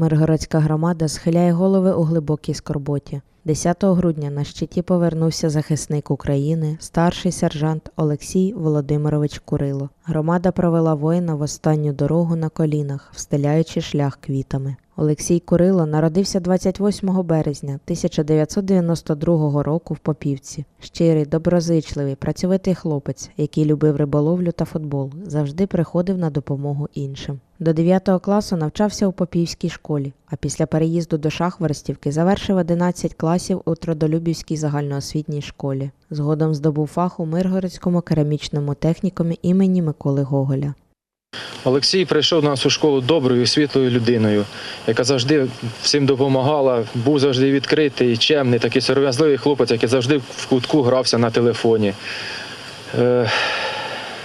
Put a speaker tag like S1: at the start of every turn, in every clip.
S1: Миргородська громада схиляє голови у глибокій скорботі. 10 грудня на щиті повернувся захисник України, старший сержант Олексій Володимирович Курило. Громада провела воїна в останню дорогу на колінах, встеляючи шлях квітами. Олексій Курило народився 28 березня 1992 року в Попівці. Щирий, доброзичливий, працьовитий хлопець, який любив риболовлю та футбол, завжди приходив на допомогу іншим. До 9 класу навчався у Попівській школі, а після переїзду до Шахворостівки завершив 11 класів у Трудолюбівській загальноосвітній школі. Згодом здобув фах у Миргородському керамічному технікумі імені Миколи Гоголя.
S2: Олексій прийшов до нас у школу доброю, світлою людиною, яка завжди всім допомагала, був завжди відкритий, чемний, такий сором'язливий хлопець, який завжди в кутку грався на телефоні. Е,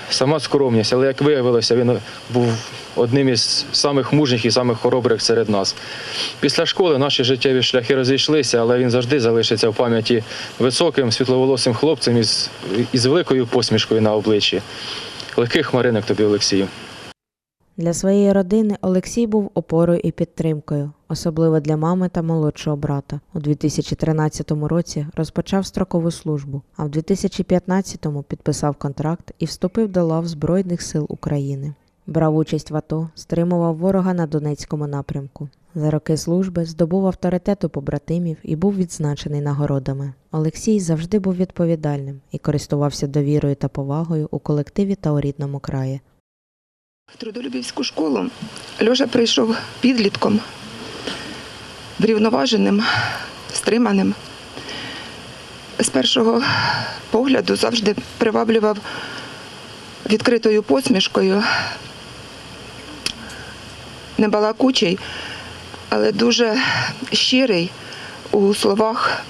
S2: сама скромність, але як виявилося, він був одним із самих мужніх і самих хоробрих серед нас. Після школи наші життєві шляхи розійшлися, але він завжди залишиться в пам'яті високим, світловолосим хлопцем із, із великою посмішкою на обличчі. Легких хмаринок тобі, Олексію.
S1: Для своєї родини Олексій був опорою і підтримкою, особливо для мами та молодшого брата. У 2013 році розпочав строкову службу, а в 2015-му підписав контракт і вступив до лав Збройних сил України. Брав участь в АТО, стримував ворога на Донецькому напрямку. За роки служби здобув авторитет у побратимів і був відзначений нагородами. Олексій завжди був відповідальним і користувався довірою та повагою у колективі та у рідному краї.
S3: В Трудолюбівську школу Льоша прийшов підлітком, врівноваженим, стриманим. З першого погляду завжди приваблював відкритою посмішкою, не балакучий, але дуже щирий у словах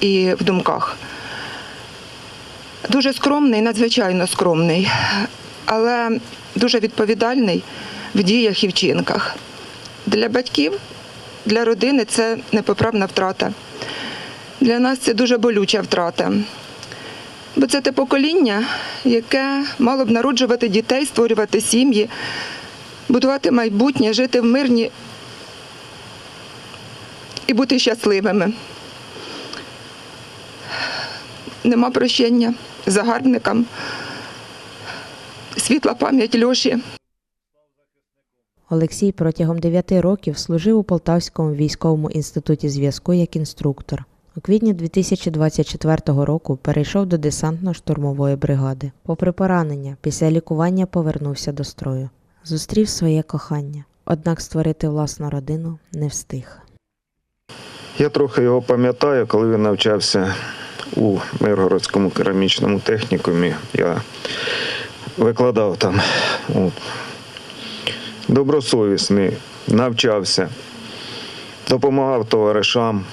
S3: і в думках. Дуже скромний, надзвичайно скромний, але дуже відповідальний в діях і вчинках. Для батьків, для родини це непоправна втрата. Для нас це дуже болюча втрата. Бо це те покоління, яке мало б народжувати дітей, створювати сім'ї, будувати майбутнє, жити в мирні і бути щасливими. Нема прощення загарбникам світла пам'ять Льоші.
S1: Олексій протягом 9 років служив у Полтавському військовому інституті зв'язку як інструктор. У квітні 2024 року перейшов до десантно-штурмової бригади. Попри поранення, після лікування повернувся до строю. Зустрів своє кохання, однак створити власну родину не встиг.
S4: Я трохи його пам'ятаю, коли він навчався у Миргородському керамічному технікумі. Я викладав там. Добросовісний, навчався, допомагав товаришам,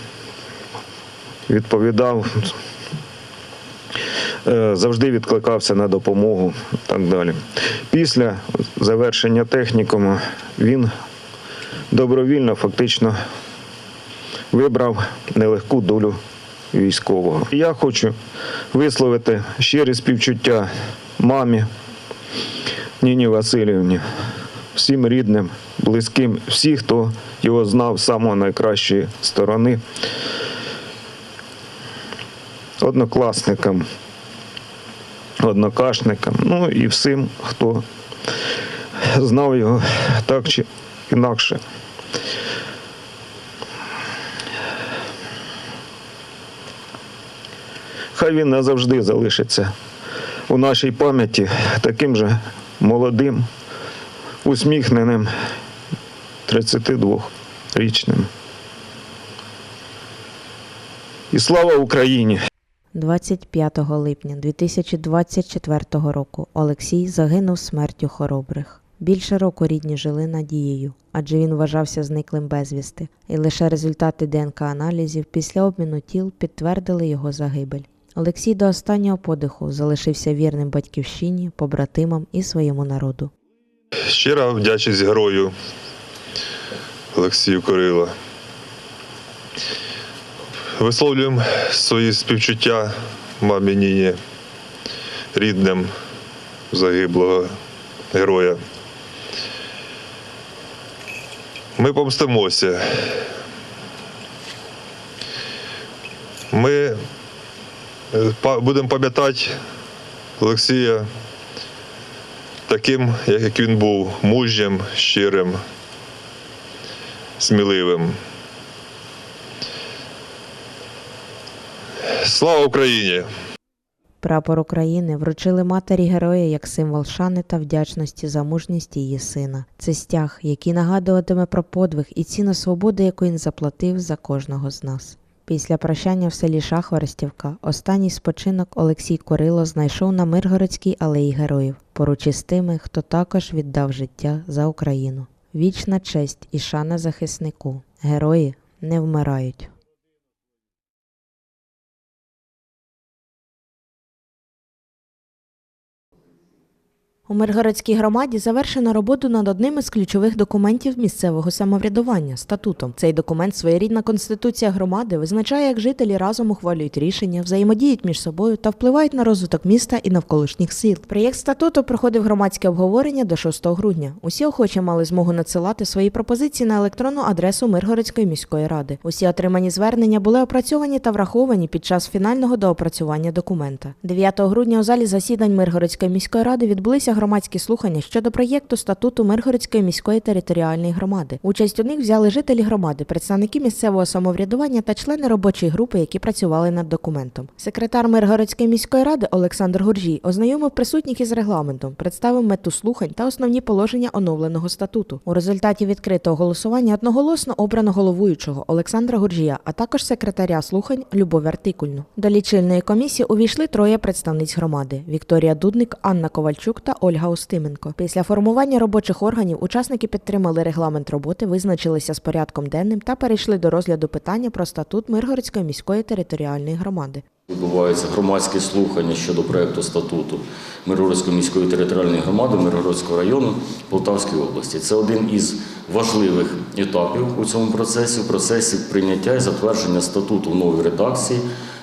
S4: відповідав, завжди відкликався на допомогу і так далі. Після завершення технікуму він добровільно фактично вибрав нелегку долю військового. Я хочу висловити щирі співчуття мамі Ніні Васильівні, всім рідним, близьким, всі, хто його знав з самої найкращої сторони, однокласникам, однокашникам, ну і всім, хто знав його так чи інакше. Хай він назавжди залишиться у нашій пам'яті таким же молодим, усміхненим 32-річним. І слава Україні!
S1: 25 липня 2024 року Олексій загинув смертю хоробрих. Більше року рідні жили надією, адже він вважався зниклим безвісти, і лише результати ДНК-аналізів після обміну тіл підтвердили його загибель. Олексій до останнього подиху залишився вірним батьківщині, побратимам і своєму народу.
S5: Щира вдячність герою Олексію Кирила. Висловлюємо свої співчуття мамі Ніні, рідним загиблого героя. Ми помстимося. Ми е, будемо пам'ятати Олексія таким, як він був, мужнім, щирим, сміливим. Слава Україні!
S1: Прапор України вручили матері героя як символ шани та вдячності за мужність її сина. Це стяг, який нагадуватиме про подвиг і ціну свободи, яку він заплатив за кожного з нас. Після прощання в селі Шахворостівка останній спочинок Олексій Корило знайшов на Миргородській алеї героїв, поруч із тими, хто також віддав життя за Україну. Вічна честь і шана захиснику. Герої не вмирають. У Миргородській громаді завершено роботу над одним із ключових документів місцевого самоврядування статутом. Цей документ, своєрідна конституція громади, визначає, як жителі разом ухвалюють рішення, взаємодіють між собою та впливають на розвиток міста і навколишніх сіл. Проєкт статуту проходив громадське обговорення до 6 грудня. Усі охочі мали змогу надсилати свої пропозиції на електронну адресу Миргородської міської ради. Усі отримані звернення були опрацьовані та враховані під час фінального доопрацювання документа. 9 грудня у залі засідань Миргородської міської ради відбулися громадські слухання щодо проєкту статуту Миргородської міської територіальної громади. Участь у них взяли жителі громади, представники місцевого самоврядування та члени робочої групи, які працювали над документом. Секретар Миргородської міської ради Олександр Гуржій ознайомив присутніх із регламентом, представив мету слухань та основні положення оновленого статуту. У результаті відкритого голосування одноголосно обрано головуючого Олександра Гуржія, а також секретаря слухань Любов Артикульну. До лічильної комісії увійшли троє представниць громади: Вікторія Дудник, Анна Ковальчук та Ольга Устименко. Після формування робочих органів учасники підтримали регламент роботи, визначилися з порядком денним та перейшли до розгляду питання про статут Миргородської міської територіальної громади.
S6: Відбуваються громадські слухання щодо проекту статуту Миргородської міської територіальної громади Миргородського району Полтавської області. Це один із важливих етапів у цьому процесі, в процесі прийняття і затвердження статуту в новій редакції,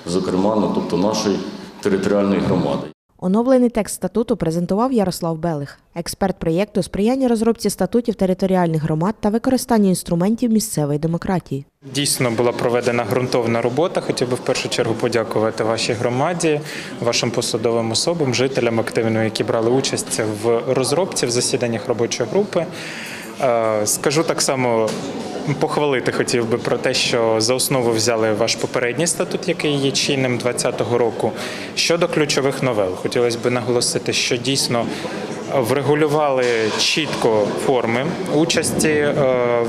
S6: зокрема, ну, тобто нашої територіальної громади.
S1: Оновлений текст статуту презентував Ярослав Белих, експерт проєкту сприяння розробці статутів територіальних громад та використанню інструментів місцевої демократії.
S7: Дійсно була проведена ґрунтовна робота. Хотів би в першу чергу подякувати вашій громаді, вашим посадовим особам, жителям активно, які брали участь в розробці в засіданнях робочої групи. Е, Скажу так само. Похвалити хотів би про те, що за основу взяли ваш попередній статут, який є чинним 2020 року. Щодо ключових новел, хотілося б наголосити, що дійсно врегулювали чітко форми участі е,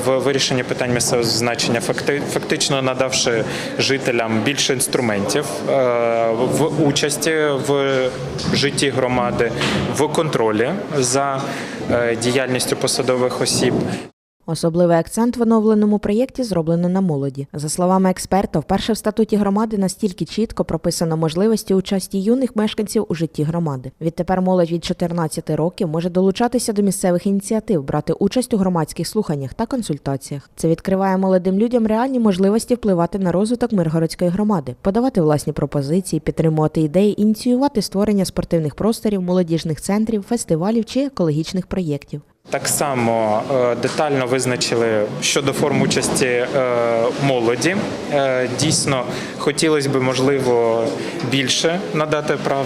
S7: в вирішенні питань місцевого значення, факти- фактично надавши жителям більше інструментів е, в участі в житті громади, в контролі за е, діяльністю посадових осіб.
S1: Особливий акцент в оновленому проєкті зроблено на молоді. За словами експерта, вперше в статуті громади настільки чітко прописано можливості участі юних мешканців у житті громади. Відтепер молодь від 14 років може долучатися до місцевих ініціатив, брати участь у громадських слуханнях та консультаціях. Це відкриває молодим людям реальні можливості впливати на розвиток Миргородської громади, подавати власні пропозиції, підтримувати ідеї, ініціювати створення спортивних просторів, молодіжних центрів, фестивалів чи екологічних проєктів.
S7: Так само е, детально визначили щодо форм участі е, молоді. Е, Дійсно, хотілося б, можливо, більше надати прав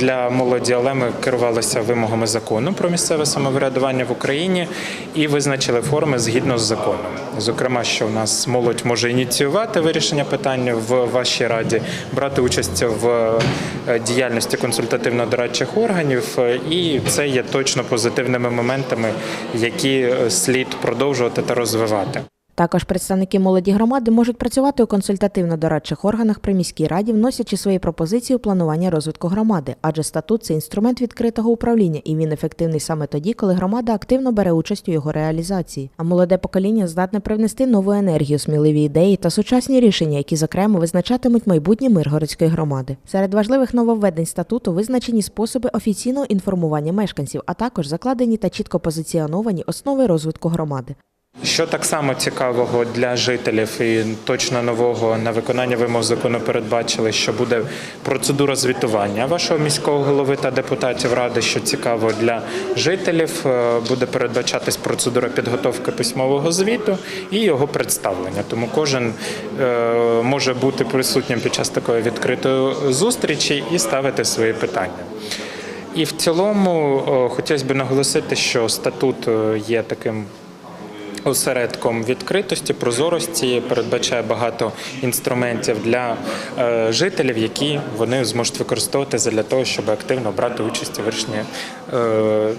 S7: для молоді, але ми керувалися вимогами закону про місцеве самоврядування в Україні і визначили форми згідно з законом. Зокрема, що у нас молодь може ініціювати вирішення питання в вашій раді, брати участь в діяльності консультативно-дорадчих органів, і це є точно позитивними моментами, які е, слід продовжувати та розвивати.
S1: Також представники молоді громади можуть працювати у консультативно-дорадчих органах при міській раді, вносячи свої пропозиції у планування розвитку громади, адже статут це інструмент відкритого управління, і він ефективний саме тоді, коли громада активно бере участь у його реалізації. А молоде покоління здатне привнести нову енергію, сміливі ідеї та сучасні рішення, які зокрема визначатимуть майбутнє Миргородської громади. Серед важливих нововведень статуту визначені способи офіційного інформування мешканців, а також закладені та чітко позиціоновані основи розвитку громади.
S7: Що так само цікавого для жителів і точно нового на виконання вимог закону передбачили, що буде процедура звітування вашого міського голови та депутатів ради, що цікаво для жителів, е, буде передбачатись процедура підготовки письмового звіту і його представлення. Тому кожен е, може бути присутнім під час такої відкритої зустрічі і ставити свої питання. І в цілому е, хотілося б наголосити, що статут є таким осередком відкритості, прозорості, передбачає багато інструментів для е, жителів, які вони зможуть використовувати для того, щоб активно брати участь у вирішенні е,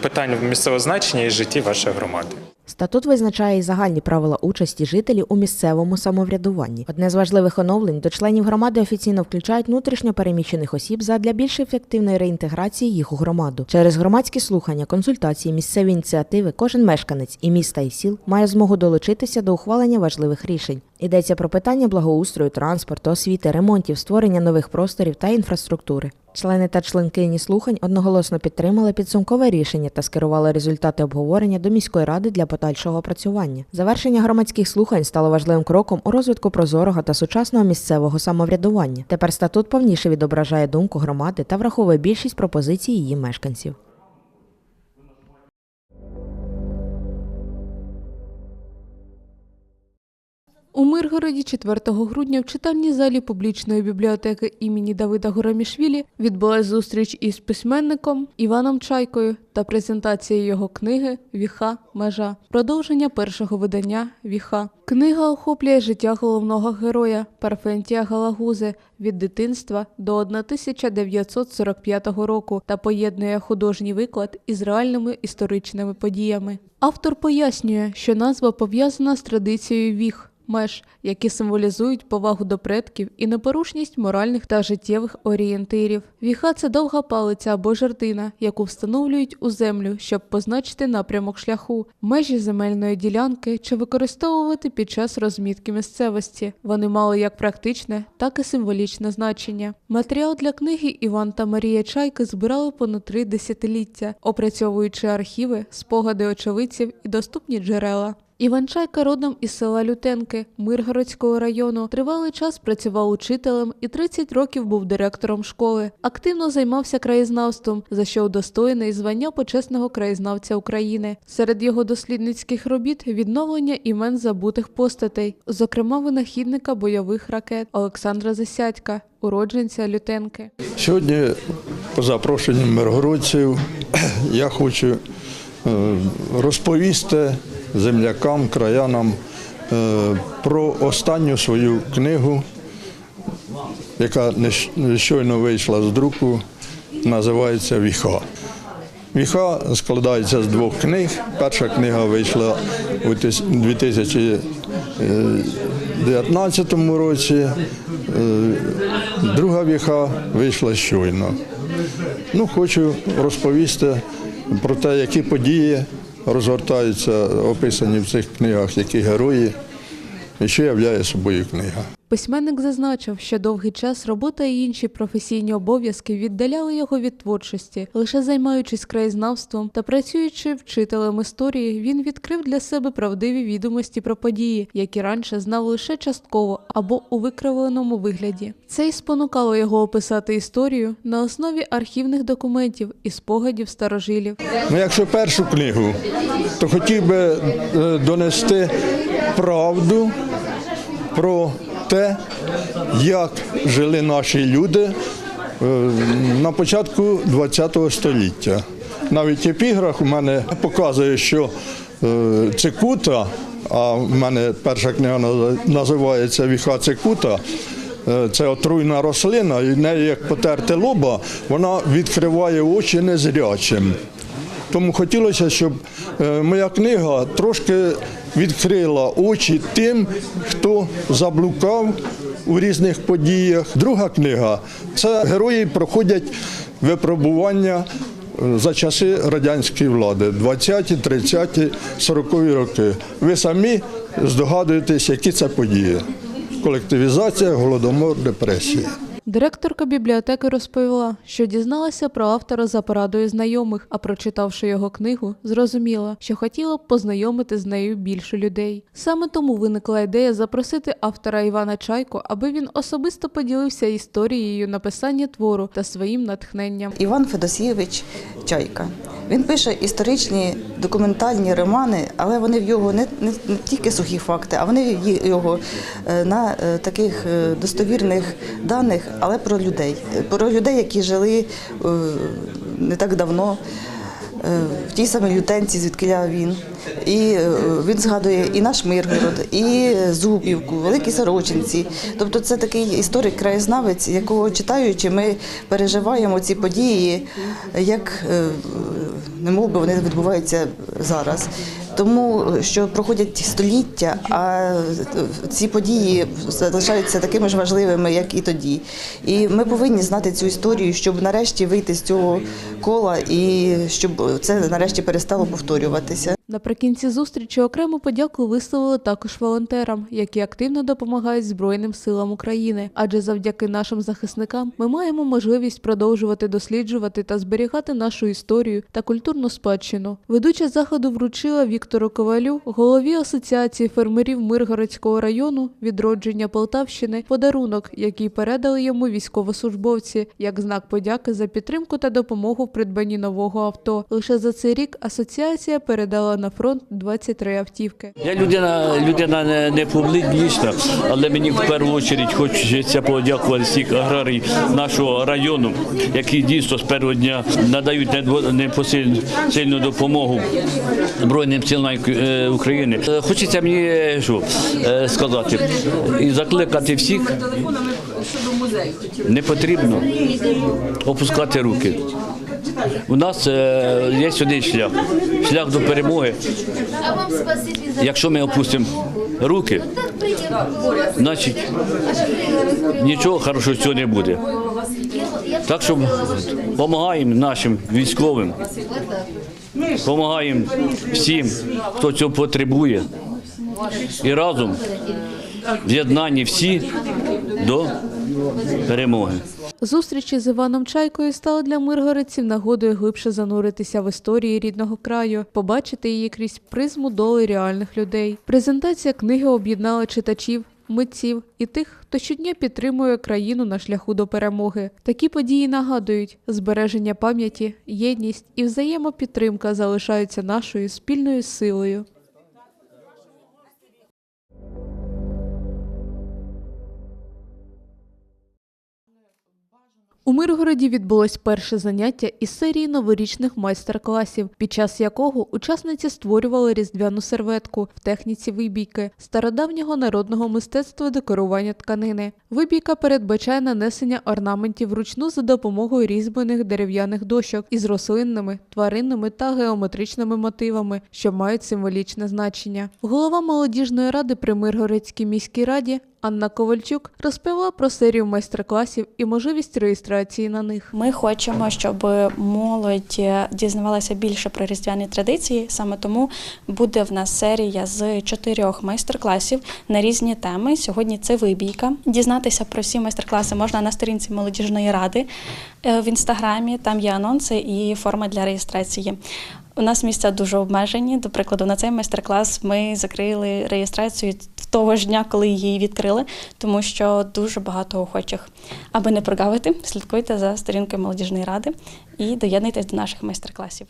S7: питань місцевого значення і житті вашої громади.
S1: Статут визначає і загальні правила участі жителів у місцевому самоврядуванні. Одне з важливих оновлень до членів громади офіційно включають внутрішньо переміщених осіб задля більш ефективної реінтеграції їх у громаду. Через громадські слухання, консультації, місцеві ініціативи кожен мешканець і міста і сіл має змогу долучитися до ухвалення важливих рішень. Йдеться про питання благоустрою, транспорту, освіти, ремонтів, створення нових просторів та інфраструктури. Члени та членкині слухань одноголосно підтримали підсумкове рішення та скерували результати обговорення до міської ради для подальшого опрацювання. Завершення громадських слухань стало важливим кроком у розвитку прозорого та сучасного місцевого самоврядування. Тепер статут повніше відображає думку громади та враховує більшість пропозицій її мешканців.
S8: У Миргороді 4 грудня в читальній залі публічної бібліотеки імені Давида Горомішвілі відбулась зустріч із письменником Іваном Чайкою та презентація його книги Віха Межа, продовження першого видання Віха. Книга охоплює життя головного героя Парфентія Галагузи від дитинства до 1945 року та поєднує художній виклад із реальними історичними подіями. Автор пояснює, що назва пов'язана з традицією віх меж, які символізують повагу до предків і непорушність моральних та життєвих орієнтирів. Віха це довга палиця або жердина, яку встановлюють у землю, щоб позначити напрямок шляху, межі земельної ділянки чи використовувати під час розмітки місцевості. Вони мали як практичне, так і символічне значення. Матеріал для книги Іван та Марія Чайки збирали понад три десятиліття, опрацьовуючи архіви, спогади очевидців і доступні джерела. Іван Чайка родом із села Лютенки Миргородського району. Тривалий час працював учителем і 30 років був директором школи. Активно займався краєзнавством, за що удостоєний звання почесного краєзнавця України. Серед його дослідницьких робіт відновлення імен забутих постатей, зокрема винахідника бойових ракет Олександра Засядька, уродженця Лютенки.
S9: Сьогодні, по запрошенню миргородців, я хочу е, розповісти землякам, краянам е, про останню свою книгу, яка щойно вийшла з друку, називається Віха. Віха складається з двох книг. Перша книга вийшла у тис- 2019 році, е, друга віха вийшла щойно. Ну, хочу розповісти про те, які події розгортаються, описані в цих книгах, які герої, і що являє собою книга.
S8: Письменник зазначив, що довгий час робота і інші професійні обов'язки віддаляли його від творчості. Лише займаючись краєзнавством та працюючи вчителем історії, він відкрив для себе правдиві відомості про події, які раніше знав лише частково або у викривленому вигляді. Це й спонукало його описати історію на основі архівних документів і спогадів старожилів.
S9: Ну, якщо першу книгу, то хотів би е, донести правду про те, як жили наші люди е, на початку ХХ століття. Навіть епіграф у мене показує, що е, цикута, а в мене перша книга називається Віха цикута. Е, Це отруйна рослина, і в неї як потерти лоба, вона відкриває очі незрячим. Тому хотілося, щоб моя книга трошки відкрила очі тим, хто заблукав у різних подіях. Друга книга це герої проходять випробування за часи радянської влади, 20-ті, 30-ті, 40-ві роки. Ви самі здогадуєтесь, які це події. Колективізація, голодомор, депресія.
S8: Директорка бібліотеки розповіла, що дізналася про автора за порадою знайомих, а прочитавши його книгу, зрозуміла, що хотіла б познайомити з нею більше людей. Саме тому виникла ідея запросити автора Івана Чайко, аби він особисто поділився історією написання твору та своїм натхненням.
S10: Іван Федосійович Чайка. Він пише історичні документальні романи, але вони в його не, не, не тільки сухі факти, а вони в його е, на е, таких е, достовірних даних, але про людей. Про людей, які жили е, не так давно. е, В тій самій лютенці, звідкиля він. І е, він згадує і наш Миргород, і Зубівку, Великі Сорочинці. Тобто це такий історик, краєзнавець, якого читаючи, ми переживаємо ці події, як не мов би вони відбуваються зараз. Тому що проходять століття, а ці події залишаються такими ж важливими, як і тоді. І ми повинні знати цю історію, щоб нарешті вийти з цього кола і щоб це нарешті перестало повторюватися.
S8: Наприкінці зустрічі окрему подяку висловили також волонтерам, які активно допомагають Збройним силам України. Адже завдяки нашим захисникам ми маємо можливість продовжувати досліджувати та зберігати нашу історію та культурну спадщину. Ведуча заходу вручила Віктору Ковалю, голові Асоціації фермерів Миргородського району відродження Полтавщини, подарунок, який передали йому військовослужбовці, як знак подяки за підтримку та допомогу в придбанні нового авто. Лише за цей рік асоціація передала на фронт 23 автівки.
S11: Я людина, людина не, не публічна, але мені в першу чергу хочеться подякувати всіх аграрій нашого району, які дійсно з першого дня надають непосильну допомогу Збройним силам е, України. Е, Хочеться мені е, що, сказати і закликати всіх. Не потрібно опускати руки. У нас е, є один шлях, шлях до перемоги. Якщо ми опустимо руки, значить нічого хорошого цього не буде. Так що допомагаємо нашим військовим, допомагаємо всім, хто цього потребує. І разом в єднанні всі до перемоги.
S8: Зустрічі з Іваном Чайкою стали для миргородців нагодою глибше зануритися в історії рідного краю, побачити її крізь призму доли реальних людей. Презентація книги об'єднала читачів. Митців і тих, хто щодня підтримує країну на шляху до перемоги. Такі події нагадують, збереження пам'яті, єдність і взаємопідтримка залишаються нашою спільною силою. У Миргороді відбулось перше заняття із серії новорічних майстер-класів, під час якого учасниці створювали різдвяну серветку в техніці вибійки стародавнього народного мистецтва декорування тканини. Вибійка передбачає нанесення орнаментів вручну за допомогою різьблених дерев'яних дощок із рослинними, тваринними та геометричними мотивами, що мають символічне значення. Голова молодіжної ради при Миргородській міській раді Анна Ковальчук розповіла про серію майстер-класів і можливість реєстрації на них.
S12: Ми хочемо, щоб молодь дізнавалася більше про різдвяні традиції. Саме тому буде в нас серія з чотирьох майстер-класів на різні теми. Сьогодні це вибійка. Дізнатися про всі майстер-класи можна на сторінці молодіжної ради е, в інстаграмі. Там є анонси і форма для реєстрації. У нас місця дуже обмежені. До прикладу, на цей майстер-клас ми закрили реєстрацію того ж дня, коли її відкрили, тому що дуже багато охочих. Аби не прогавити, слідкуйте за сторінкою молодіжної ради і доєднуйтесь до наших майстер-класів.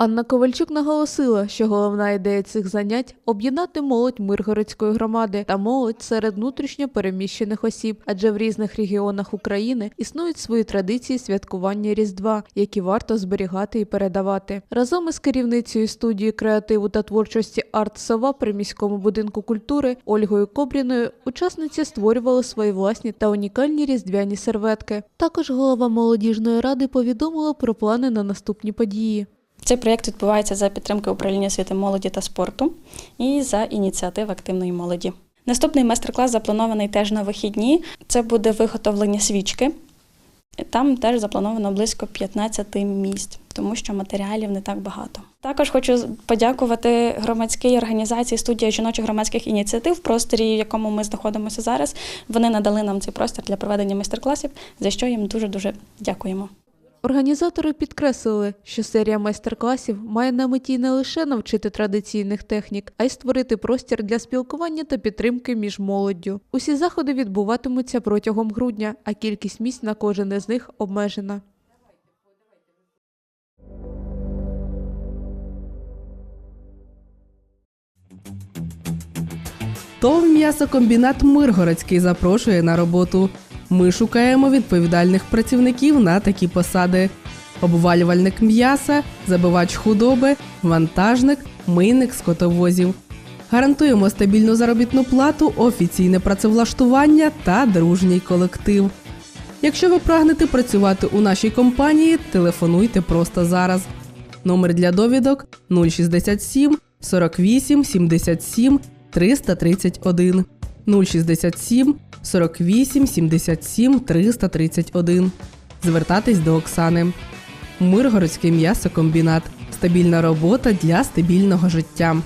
S8: Анна Ковальчук наголосила, що головна ідея цих занять об'єднати молодь Миргородської громади та молодь серед внутрішньо переміщених осіб, адже в різних регіонах України існують свої традиції святкування Різдва, які варто зберігати і передавати. Разом із керівницею студії креативу та творчості Арт Сова при міському будинку культури Ольгою Кобріною учасниці створювали свої власні та унікальні різдвяні серветки. Також голова молодіжної ради повідомила про плани на наступні події.
S12: Цей проєкт відбувається за підтримки управління освіти молоді та спорту і за ініціатив активної молоді. Наступний майстер-клас запланований теж на вихідні. Це буде виготовлення свічки. Там теж заплановано близько 15 місць, тому що матеріалів не так багато. Також хочу подякувати громадській організації студія жіночих громадських ініціатив в просторі, в якому ми знаходимося зараз. Вони надали нам цей простір для проведення майстер-класів, за що їм дуже дуже дякуємо.
S8: Організатори підкреслили, що серія майстер-класів має на меті не лише навчити традиційних технік, а й створити простір для спілкування та підтримки між молоддю. Усі заходи відбуватимуться протягом грудня, а кількість місць на кожен із них обмежена.
S13: ТОВ м'ясокомбінат Миргородський запрошує на роботу. Ми шукаємо відповідальних працівників на такі посади: обвалювальник м'яса, забивач худоби, вантажник, мийник скотовозів. Гарантуємо стабільну заробітну плату, офіційне працевлаштування та дружній колектив. Якщо ви прагнете працювати у нашій компанії, телефонуйте просто зараз. Номер для довідок 067 48 77 331 067 48 77 331. Звертатись до Оксани. Миргородський м'ясокомбінат. Стабільна робота для стабільного життя.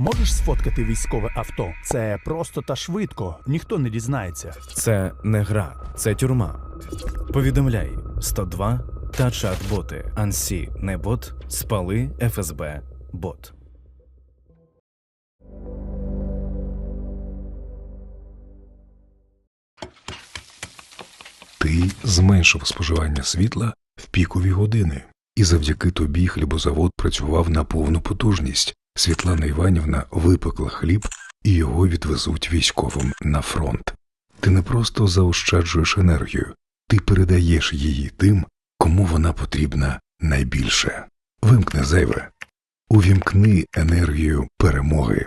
S14: Можеш сфоткати військове авто? Це просто та швидко, ніхто не дізнається.
S15: Це не гра, це тюрма. Повідомляй 102 та чат-боти. Ансі не бот, спали ФСБ бот.
S16: Ти зменшив споживання світла в пікові години, і завдяки тобі хлібозавод працював на повну потужність. Світлана Іванівна випекла хліб і його відвезуть військовим на фронт. Ти не просто заощаджуєш енергію, ти передаєш її тим, кому вона потрібна найбільше. Вимкни зайве, увімкни енергію перемоги.